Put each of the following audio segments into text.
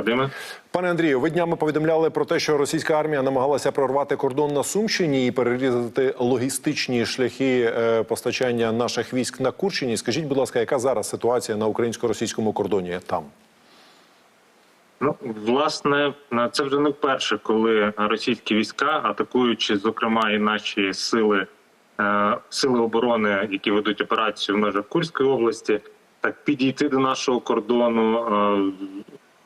Вадиме. Пане Андрію, ви днями повідомляли про те, що російська армія намагалася прорвати кордон на Сумщині і перерізати логістичні шляхи е, постачання наших військ на Курщині. Скажіть, будь ласка, яка зараз ситуація на українсько-російському кордоні там? Ну, власне, це вже не вперше, коли російські війська, атакуючи, зокрема, і наші сили, е, сили оборони, які ведуть операцію в межах Курської області, так підійти до нашого кордону, е,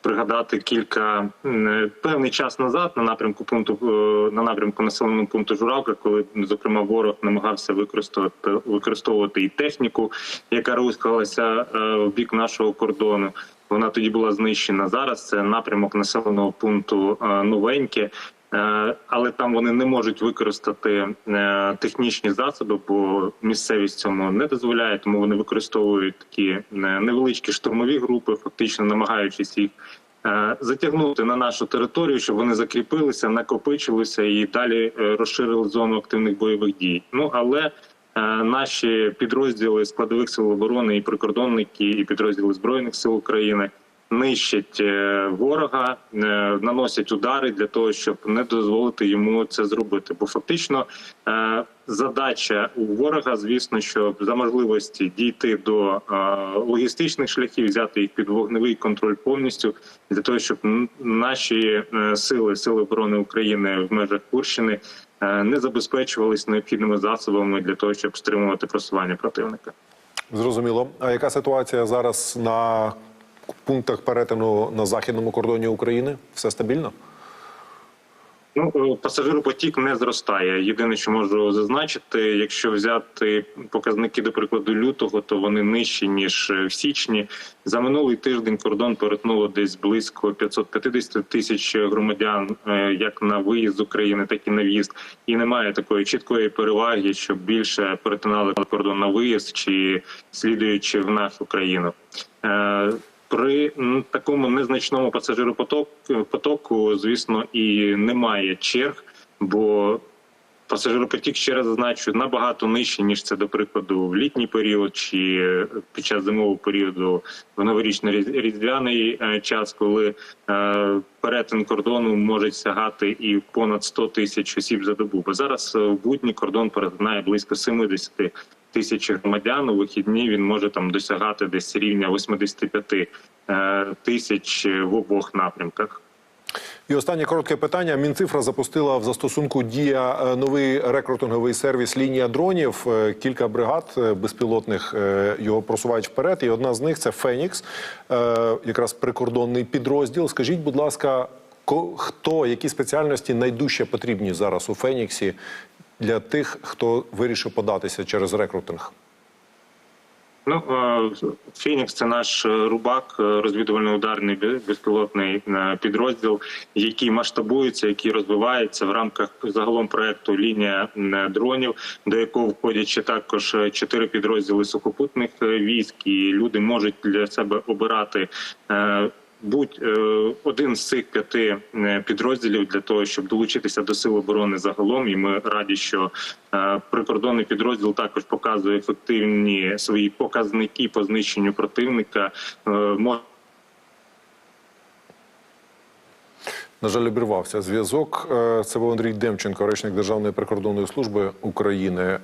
пригадати кілька м, певний час назад на напрямку пункту е, на напрямку населеного пункту Журавка, коли зокрема ворог намагався використовувати використовувати і техніку, яка рухалася е, в бік нашого кордону. Вона тоді була знищена. Зараз це напрямок населеного пункту е, новеньке. Е, Але там вони не можуть використати е, технічні засоби, бо місцевість цьому не дозволяє, тому вони використовують такі е, невеличкі штурмові групи, фактично намагаючись їх затягнути на нашу територію, щоб вони закріпилися, накопичилися і далі розширили зону активних бойових дій. Ну але Наші підрозділи складових сил оборони і прикордонники, і підрозділи збройних сил України нищать е, ворога, е, наносять удари для того, щоб не дозволити йому це зробити. Бо фактично е, задача у ворога, звісно, щоб за можливості дійти до логістичних шляхів, взяти їх під вогневий контроль повністю для того, щоб наші сили сили оборони України в межах Курщини не забезпечувались необхідними засобами для того, щоб стримувати просування противника. Зрозуміло. А яка ситуація зараз на пунктах перетину на західному кордоні України? Все стабільно? Ну, е, пасажиропотік не зростає. Єдине, що можу зазначити, якщо взяти показники до прикладу лютого, то вони нижчі ніж е, в січні. За минулий тиждень кордон перетнуло десь близько 550 тисяч громадян, е, як на виїзд з України, так і на в'їзд. І немає такої чіткої переваги, щоб більше перетинали кордон на виїзд чи слідуючи в нашу країну. При такому незначному пасажиропотоку, потоку, звісно, і немає черг, бо пасажиропотік, ще раз зазначу, набагато нижче, ніж це, до прикладу, в літній період чи під час зимового періоду в новорічно-різдвяний е, час, коли е, перетин кордону може сягати і понад 100 тисяч осіб за добу. Бо зараз е, в будні кордон перетинає близько 70 тисяч громадян. У вихідні він може там досягати десь рівня 85 е, тисяч в обох напрямках. І останнє коротке питання. Мінцифра запустила в застосунку дія е, новий рекрутинговий сервіс лінія дронів. Е, Кілька бригад безпілотних його просувають вперед. І одна з них це Фенікс, якраз прикордонний підрозділ. Скажіть, будь ласка, хто які спеціальності найдужче потрібні зараз у Феніксі для тих, хто вирішив податися через рекрутинг? Ну Фінікс це наш е, рубак, е, розвідувально-ударний бе- безпілотний е, підрозділ, який масштабується, який розвивається в рамках загалом проекту лінія дронів, до якого входять також чотири підрозділи сухопутних військ, і люди можуть для себе обирати. Будь е, один з цих п'яти е, підрозділів для того, щоб долучитися до сил оборони загалом, і ми раді, що е, прикордонний підрозділ також показує ефективні свої показники по знищенню противника. На жаль, обірвався зв'язок. Це був Андрій Демченко, речник Державної прикордонної служби України.